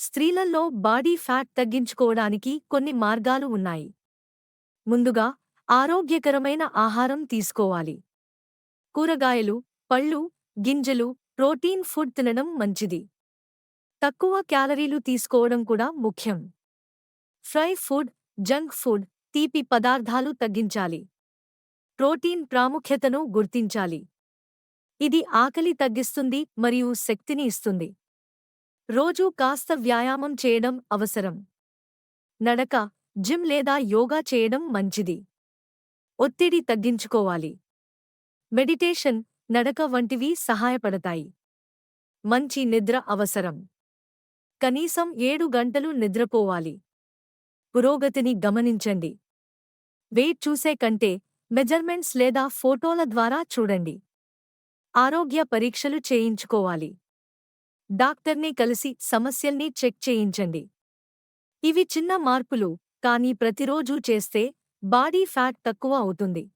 స్త్రీలలో body fat తగ్గించుకోవడానికి కొన్ని మార్గాలు ఉన్నాయి. ముందుగా ఆరోగ్యకరమైన ఆహారం తీసుకోవాలి. కూరగాయలు పళ్ళు గింజలు ప్రోటీన్ ఫుడ్ తినడం మంచిది. తక్కువ క్యాలరీలు తీసుకోవడం కూడా ముఖ్యం. ఫ్రై ఫుడ్ జంక్ ఫుడ్ తీపి పదార్థాలు తగ్గించాలి. ప్రోటీన్ ప్రాముఖ్యతను గుర్తించాలి. ఇది ఆకలి తగ్గిస్తుంది మరియు శక్తిని ఇస్తుంది. రోజూ కాస్త వ్యాయామం చేయడం అవసరం. నడక జిమ్ లేదా యోగా చేయడం మంచిది. ఒత్తిడి తగ్గించుకోవాలి. మెడిటేషన్ నడక వంటివి సహాయపడతాయి. మంచి నిద్ర అవసరం. కనీసం ఏడు గంటలు నిద్రపోవాలి. పురోగతిని గమనించండి. వెయిట్ చూసే కంటే మెజర్మెంట్స్ లేదా ఫోటోల ద్వారా చూడండి. ఆరోగ్య పరీక్షలు చేయించుకోవాలి. డాక్టర్ని కలిసి సమస్యల్ని చెక్ చేయించండి. ఇవి చిన్న మార్పులు కానీ ప్రతిరోజూ చేస్తే బాడీ ఫ్యాట్ తక్కువ అవుతుంది.